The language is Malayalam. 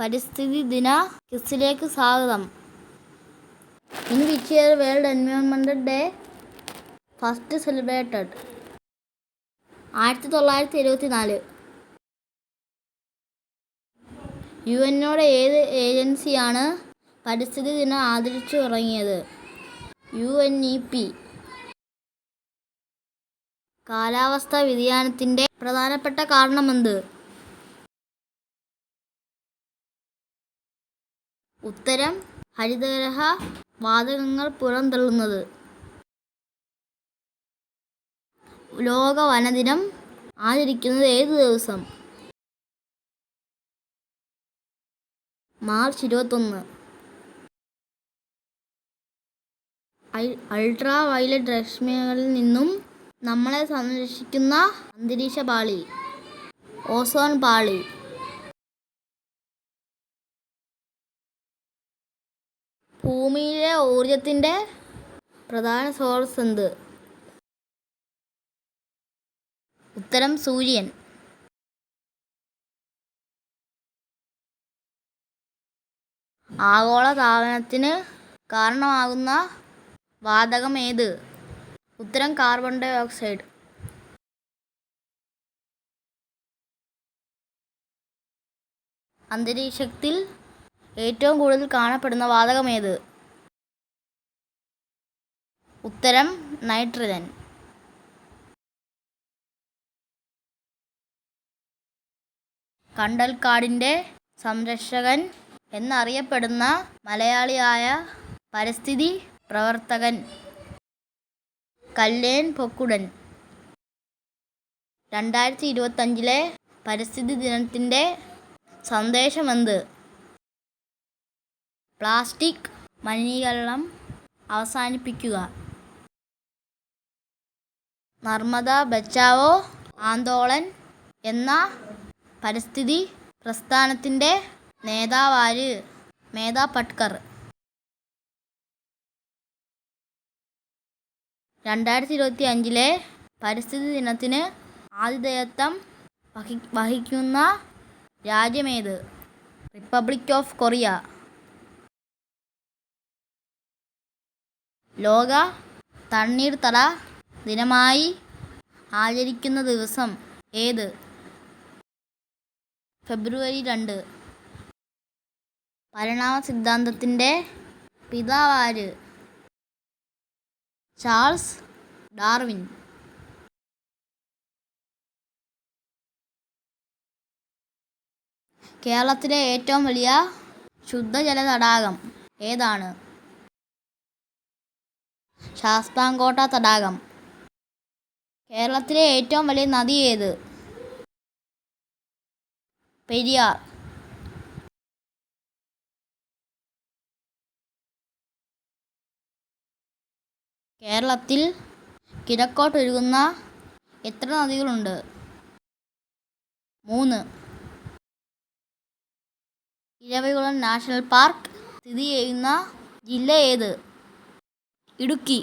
പരിസ്ഥിതി ദിന ക്വിസിലേക്ക് സ്വാഗതം. In which year world environment day first celebrated. ആയിരത്തി തൊള്ളായിരത്തി എഴുപത്തി നാല് യു എന്നോടെ ഏത് ഏജൻസിയാണ് പരിസ്ഥിതി ദിനം ആദരിച്ചു തുടങ്ങിയത്? U N E P. കാലാവസ്ഥാ വ്യതിയാനത്തിന്റെ പ്രധാനപ്പെട്ട കാരണമെന്ത്? ഉത്തരം ഹരിതഗ്രഹ വാതകങ്ങൾ പുറന്തള്ളുന്നത്. ലോക വനദിനം ആചരിക്കുന്നത് ഏത് ദിവസം? മാർച്ച് ഇരുപത്തൊന്ന്. അൾട്രാ വയലറ്റ് രശ്മികളിൽ നിന്നും നമ്മളെ സംരക്ഷിക്കുന്ന അന്തരീക്ഷ പാളി ഓസോൺ പാളി. ഭൂമിയിലെ ഊർജത്തിന്റെ പ്രധാന സോഴ്സ് എന്ത്? ഉത്തരം സൂര്യൻ. ആഗോള താപനത്തിന് കാരണമാകുന്ന വാതകം ഏത്? ഉത്തരം കാർബൺ ഡൈ ഓക്സൈഡ് അന്തരീക്ഷത്തിൽ ഏറ്റവും കൂടുതൽ കാണപ്പെടുന്ന വാതകം ഏത് ഉത്തരം നൈട്രജൻ. കണ്ടൽക്കാടിന്റെ സംരക്ഷകൻ എന്നറിയപ്പെടുന്ന മലയാളിയായ പരിസ്ഥിതി പ്രവർത്തകൻ കല്ലേൻ പൊക്കുടൻ. രണ്ടായിരത്തി ഇരുപത്തഞ്ചിലെ പരിസ്ഥിതി ദിനത്തിന്റെ സന്ദേശമെന്ത്? പ്ലാസ്റ്റിക് മലിനീകരണം അവസാനിപ്പിക്കുക. നർമ്മദ ബച്ചാവോ ആന്തോളൻ എന്ന പരിസ്ഥിതി പ്രസ്ഥാനത്തിന്റെ നേതാവാര് മേധാ പട്കർ. രണ്ടായിരത്തി ഇരുപത്തി അഞ്ചിലെ പരിസ്ഥിതി ദിനത്തിന് ആതിഥേയത്വം വഹി വഹിക്കുന്ന രാജ്യമേത്? Republic of Korea. ലോക തണ്ണീർത്തട ദിനമായി ആചരിക്കുന്ന ദിവസം ഏത്? ഫെബ്രുവരി രണ്ട്. പരിണാമ സിദ്ധാന്തത്തിന്റെ പിതാവാര് ചാൾസ് ഡാർവിൻ. കേരളത്തിലെ ഏറ്റവും വലിയ ശുദ്ധജല തടാകം ഏതാണ്? ശാസ്താംകോട്ട തടാകം. കേരളത്തിലെ ഏറ്റവും വലിയ നദി ഏത്? പെരിയാർ. കേരളത്തിൽ കിഴക്കോട്ടൊഴുകുന്ന എത്ര നദികളുണ്ട്? മൂന്ന്. ഇരവികുളം നാഷണൽ പാർക്ക് സ്ഥിതി ചെയ്യുന്ന ജില്ല ഏത്? ഇടുക്കി